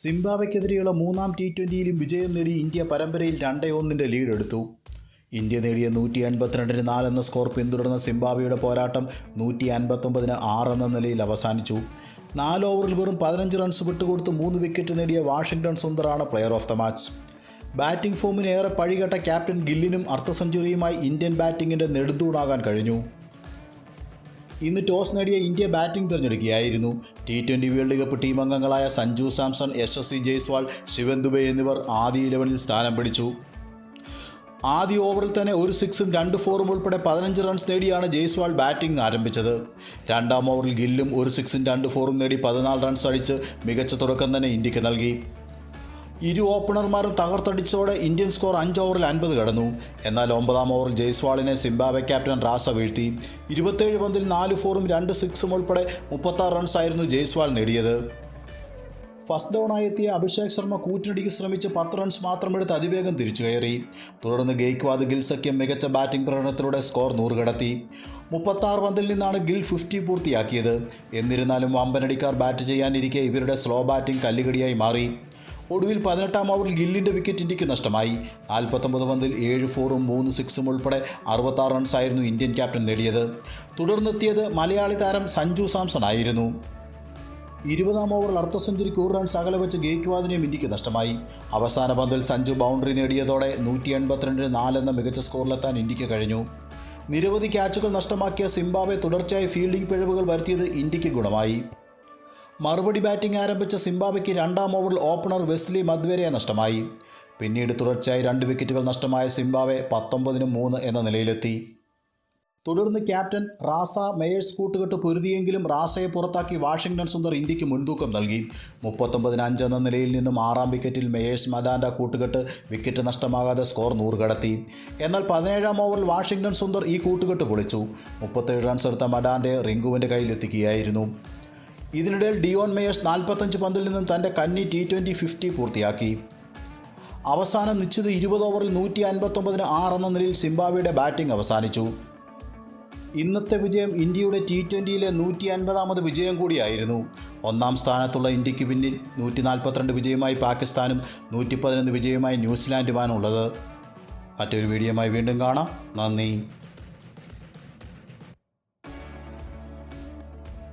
സിംബാബ്വെക്കെതിരെയുള്ള മൂന്നാം ടി ട്വന്റിയിലും വിജയം നേടി ഇന്ത്യ പരമ്പരയിൽ രണ്ടേ ഒന്നിന്റെ ലീഡെടുത്തു. ഇന്ത്യ നേടിയ നൂറ്റി എൺപത്തിരണ്ടിന് നാലെന്ന സ്കോർ പിന്തുടർന്ന സിംബാബ്വെയുടെ പോരാട്ടം നൂറ്റി അൻപത്തൊമ്പതിന് ആറെന്ന നിലയിൽ അവസാനിച്ചു. നാല് ഓവറിൽ വെറും പതിനഞ്ച് റൺസ് വിട്ടുകൊടുത്ത് മൂന്ന് വിക്കറ്റ് നേടിയ Washington സുന്ദറാണ് player of the match batting ഫോമിന് ഏറെ പഴികെട്ട ക്യാപ്റ്റൻ ഗില്ലിനും അർദ്ധ സെഞ്ചുറിയുമായി ഇന്ത്യൻ ബാറ്റിങ്ങിന്റെ നെടുന്തൂണാകാൻ കഴിഞ്ഞു. ഇന്ന് ടോസ് നേടിയ India batting തിരഞ്ഞെടുക്കുകയായിരുന്നു. T twenty world cup team അംഗങ്ങളായ സഞ്ജു സാംസൺ യശസ്വി ജയ്സ്വാൾ ശിവൻ ദുബെ എന്നിവർ ആദ്യ ഇലവനിൽ സ്ഥാനം പിടിച്ചു. ആദ്യ ഓവറിൽ തന്നെ ഒരു സിക്സും രണ്ട് ഫോറും ഉൾപ്പെടെ പതിനഞ്ച് റൺസ് നേടിയാണ് ജയ്സ്വാൾ ബാറ്റിംഗ് ആരംഭിച്ചത്. രണ്ടാം ഓവറിൽ ഗില്ലും ഒരു സിക്സും രണ്ട് ഫോറും നേടി പതിനാല് റൺസ് അടിച്ച് മികച്ച തുടക്കം തന്നെ ഇന്ത്യയ്ക്ക് നൽകി. ഇരു ഓപ്പണർമാരും തകർത്തടിച്ചതോടെ ഇന്ത്യൻ സ്കോർ അഞ്ച് ഓവറിൽ അൻപത് കടന്നു. എന്നാൽ ഒമ്പതാം ഓവറിൽ ജയ്സ്വാളിനെ സിംബാബ്വെ ക്യാപ്റ്റൻ റാസ വീഴ്ത്തി. ഇരുപത്തേഴ് പന്തിൽ നാല് ഫോറും രണ്ട് സിക്സും ഉൾപ്പെടെ മുപ്പത്താറ് റൺസായിരുന്നു ജയ്സ്വാൾ നേടിയത്. ഫസ്റ്റ് ഡൗണായി എത്തിയ അഭിഷേക് ശർമ്മ കൂറ്റിനടിക്ക് ശ്രമിച്ച് പത്ത് റൺസ് മാത്രമെടുത്ത് അതിവേഗം തിരിച്ചു കയറി. തുടർന്ന് ഗെയ്ക്വാദ് ഗിൽ സഖ്യം മികച്ച ബാറ്റിംഗ് പ്രകടനത്തിലൂടെ സ്കോർ നൂറ് കടത്തി. മുപ്പത്താറ് പന്തിൽ നിന്നാണ് ഗിൽ ഫിഫ്റ്റി പൂർത്തിയാക്കിയത്. എന്നിരുന്നാലും വമ്പനടിക്കാർ ബാറ്റ് ചെയ്യാനിരിക്കെ ഇവരുടെ സ്ലോ ബാറ്റിംഗ് കല്ലുകടിയായി മാറി. ഒടുവിൽ പതിനെട്ടാം ഓവറിൽ ഗില്ലിന്റെ വിക്കറ്റ് ഇന്ത്യയ്ക്ക് നഷ്ടമായി. നാൽപ്പത്തൊമ്പത് പന്തിൽ ഏഴ് ഫോറും മൂന്ന് സിക്സും ഉൾപ്പെടെ അറുപത്താറ് റൺസായിരുന്നു ഇന്ത്യൻ ക്യാപ്റ്റൻ നേടിയത്. തുടർന്നെത്തിയത് മലയാളി താരം സഞ്ജു സാംസൺ ആയിരുന്നു. ഇരുപതാം ഓവറിൽ അർദ്ധ സെഞ്ചുറിക്ക് ഒരു റൺസ് അകലെ വെച്ച് ഗേക്വാദിനെയും ഇന്ത്യയ്ക്ക് നഷ്ടമായി. അവസാന പന്തിൽ സഞ്ജു ബൗണ്ടറി നേടിയതോടെ നൂറ്റി എൺപത്തിരണ്ടിന് നാലെന്ന മികച്ച സ്കോറിലെത്താൻ ഇന്ത്യയ്ക്ക് കഴിഞ്ഞു. നിരവധി ക്യാച്ചുകൾ നഷ്ടമാക്കിയ സിംബാബ്വെ തുടർച്ചയായി ഫീൽഡിംഗ് പിഴവുകൾ വരുത്തിയത് ഇന്ത്യയ്ക്ക് ഗുണമായി. മറുപടി ബാറ്റിംഗ് ആരംഭിച്ച സിംബാബ്വെക്ക് രണ്ടാം ഓവറിൽ ഓപ്പണർ വെസ്ലി മദ്വേരയെ നഷ്ടമായി. പിന്നീട് തുടർച്ചയായി രണ്ട് വിക്കറ്റുകൾ നഷ്ടമായ സിംബാബ്വെ പത്തൊമ്പതിനും മൂന്ന് എന്ന നിലയിലെത്തി. തുടർന്ന് ക്യാപ്റ്റൻ റാസ മേയേഴ്സ് കൂട്ടുകെട്ട് പൊരുതിയെങ്കിലും റാസയെ പുറത്താക്കി വാഷിംഗ്ടൺ സുന്ദർ ഇന്ത്യയ്ക്ക് മുൻതൂക്കം നൽകി. മുപ്പത്തൊമ്പതിന് അഞ്ച് എന്ന നിലയിൽ നിന്നും ആറാം വിക്കറ്റിൽ മേയേഴ്സ് മദാൻഡ കൂട്ടുകെട്ട് വിക്കറ്റ് നഷ്ടമാകാതെ സ്കോർ നൂറ് കടത്തി. എന്നാൽ പതിനേഴാം ഓവറിൽ വാഷിംഗ്ടൺ സുന്ദർ ഈ കൂട്ടുകെട്ട് പൊളിച്ചു. മുപ്പത്തേഴ് റൺസ് എടുത്ത മഡാൻഡെ റിങ്കുവിന്റെ കയ്യിലെത്തിക്കുകയായിരുന്നു. ഇതിനിടയിൽ ഡിയോൺ മേയേഴ്സ് നാൽപ്പത്തഞ്ച് പന്തിൽ നിന്നും തന്റെ കന്നി ടി ട്വന്റി ഫിഫ്റ്റി പൂർത്തിയാക്കി. അവസാനം നിശ്ചിത ഇരുപത് ഓവറിൽ നൂറ്റി അൻപത്തൊമ്പതിന് ആറ് എന്ന നിലയിൽ സിംബാബ്വെയുടെ ബാറ്റിംഗ് അവസാനിച്ചു. ഇന്നത്തെ വിജയം ഇന്ത്യയുടെ ടി ട്വന്റിയിലെ നൂറ്റി അൻപതാമത് വിജയം കൂടിയായിരുന്നു. ഒന്നാം സ്ഥാനത്തുള്ള ഇന്ത്യയ്ക്ക് പിന്നിൽ നൂറ്റി നാൽപ്പത്തിരണ്ട് വിജയമായി പാകിസ്ഥാനും നൂറ്റി പതിനൊന്ന് വിജയമായി ന്യൂസിലാൻഡുമാണുള്ളത് മറ്റൊരു വീഡിയോയുമായി വീണ്ടും കാണാം. നന്ദി.